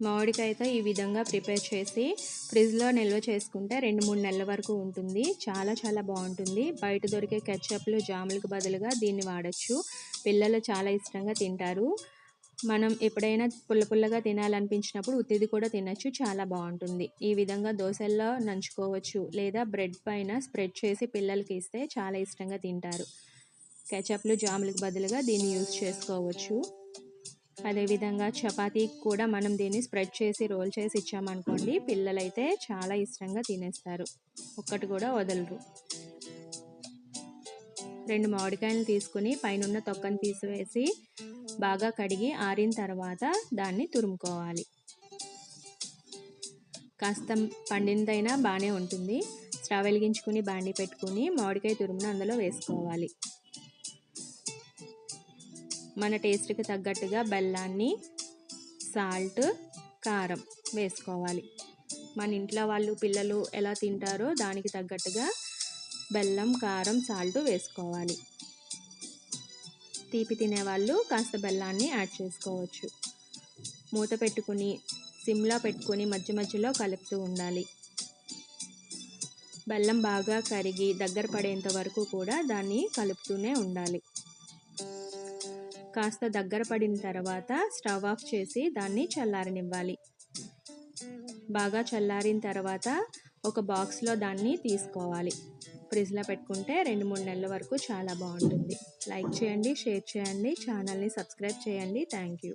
మామిడికాయతో ఈ విధంగా ప్రిపేర్ చేసి ఫ్రిడ్జ్లో నిల్వ చేసుకుంటే రెండు మూడు నెలల వరకు ఉంటుంది. చాలా చాలా బాగుంటుంది. బయట దొరికే కెచ్చప్లు జాములకు బదులుగా దీన్ని వాడచ్చు. పిల్లలు చాలా ఇష్టంగా తింటారు. మనం ఎప్పుడైనా పుల్ల పుల్లగా తినాలనిపించినప్పుడు ఉత్తిది కూడా తినచ్చు. చాలా బాగుంటుంది. ఈ విధంగా దోశల్లో నంచుకోవచ్చు లేదా బ్రెడ్ పైన స్ప్రెడ్ చేసి పిల్లలకి ఇస్తే చాలా ఇష్టంగా తింటారు. కెచప్లు జాములకు బదులుగా దీన్ని యూజ్ చేసుకోవచ్చు. అదేవిధంగా చపాతీకి కూడా మనం దీన్ని స్ప్రెడ్ చేసి రోల్ చేసి ఇచ్చామనుకోండి పిల్లలైతే చాలా ఇష్టంగా తినేస్తారు. ఒక్కటి కూడా వదలరు. రెండు మామిడికాయలు తీసుకుని పైనున్న తొక్కను తీసివేసి బాగా కడిగి ఆరిన తర్వాత దాన్ని తురుముకోవాలి. కాస్త పండిందైనా బాగానే ఉంటుంది. స్టవ్ వెలిగించుకుని బాండి పెట్టుకుని మామిడికాయ తురుమును అందులో వేసుకోవాలి. మన టేస్ట్కి తగ్గట్టుగా బెల్లాన్ని సాల్ట్ కారం వేసుకోవాలి. మన ఇంట్లో వాళ్ళు పిల్లలు ఎలా తింటారో దానికి తగ్గట్టుగా బెల్లం కారం సాల్ట్ వేసుకోవాలి. తీపి తినేవాళ్ళు కాస్త బెల్లాన్ని యాడ్ చేసుకోవచ్చు. మూత పెట్టుకుని సిమ్లో పెట్టుకుని మధ్య మధ్యలో కలుపుతూ ఉండాలి. బెల్లం బాగా కరిగి దగ్గర పడేంత వరకు కూడా దాన్ని కలుపుతూనే ఉండాలి. కాస్త దగ్గర పడిన తర్వాత స్టవ్ ఆఫ్ చేసి దాన్ని చల్లారనివ్వాలి. బాగా చల్లారిన తర్వాత ఒక బాక్స్లో దాన్ని తీసుకోవాలి. ఫ్రిడ్జ్లో పెట్టుకుంటే రెండు మూడు నెలల వరకు చాలా బాగుంటుంది. లైక్ చేయండి షేర్ చేయండి ఛానల్ని సబ్స్క్రైబ్ చేయండి. Thank you